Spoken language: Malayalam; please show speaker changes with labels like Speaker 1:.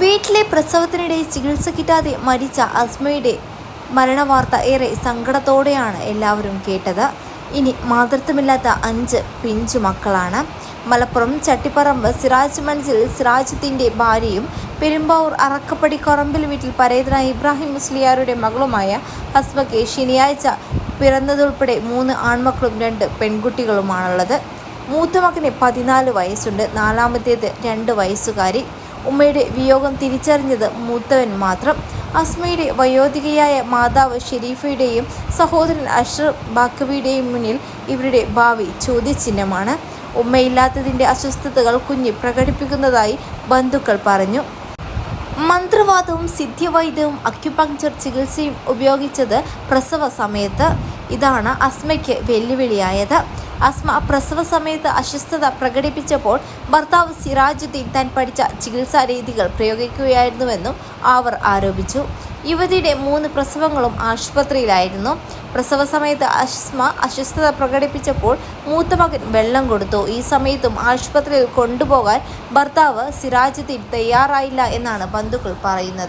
Speaker 1: വീട്ടിലെ പ്രസവത്തിനിടെ ചികിത്സ കിട്ടാതെ മരിച്ച അസ്മയുടെ മരണവാർത്ത ഏറെ സങ്കടത്തോടെയാണ് എല്ലാവരും കേട്ടത്. ഇനി മാതൃത്വമില്ലാത്ത അഞ്ച് പിഞ്ചു മക്കളാണ്. മലപ്പുറം ചട്ടിപ്പറമ്പ് സിറാജ് മൻസിൽ സിറാജത്തിന്റെ ഭാര്യയും പെരുമ്പാവൂർ അറക്കപ്പടി കൊറമ്പിൽ വീട്ടിൽ പരേതനായ ഇബ്രാഹിം മുസ്ലിയാരുടെ മകളുമായ ഹസ്മയ്ക്ക് ശനിയാഴ്ച പിറന്നതുൾപ്പെടെ മൂന്ന് ആൺമക്കളും രണ്ട് പെൺകുട്ടികളുമാണുള്ളത്. മൂത്ത മകന് പതിനാല് വയസ്സുണ്ട്. നാലാമത്തേത് രണ്ട് വയസ്സുകാരി. ഉമ്മയുടെ വിയോഗം തിരിച്ചറിഞ്ഞത് മൂത്തവൻ മാത്രം. അസ്മയുടെ വയോധികയായ മാതാവ് ഷെരീഫയുടെയും സഹോദരൻ അഷ്റഫ് ബാക്കവിയുടെയും മുന്നിൽ ഇവരുടെ ഭാവി ചോദ്യചിഹ്നമാണ്. ഉമ്മയില്ലാത്തതിന്റെ അസ്വസ്ഥതകൾ കുഞ്ഞ് പ്രകടിപ്പിക്കുന്നതായി ബന്ധുക്കൾ പറഞ്ഞു. മന്ത്രവാദവും സിദ്ധ്യവൈദ്യവും അക്യുപങ്ചർ ചികിത്സയും ഉപയോഗിച്ചത് പ്രസവ സമയത്ത്. ഇതാണ് അസ്മയ്ക്ക് വെല്ലുവിളിയായത്. അസ്മ പ്രസവ സമയത്ത് അസ്വസ്ഥത പ്രകടിപ്പിച്ചപ്പോൾ ഭർത്താവ് സിറാജുദ്ദീൻ താൻ പഠിച്ച ചികിത്സാ രീതികൾ പ്രയോഗിക്കുകയായിരുന്നുവെന്നും അവർ ആരോപിച്ചു. യുവതിയുടെ മൂന്ന് പ്രസവങ്ങളും ആശുപത്രിയിലായിരുന്നു. പ്രസവ സമയത്ത് അസ്മ അസ്വസ്ഥത പ്രകടിപ്പിച്ചപ്പോൾ മൂത്ത മകൻ വെള്ളം കൊടുത്തു. ഈ സമയത്തും ആശുപത്രിയിൽ കൊണ്ടുപോകാൻ ഭർത്താവ് സിറാജുദ്ദീൻ തയ്യാറായില്ല എന്നാണ് ബന്ധുക്കൾ പറയുന്നത്.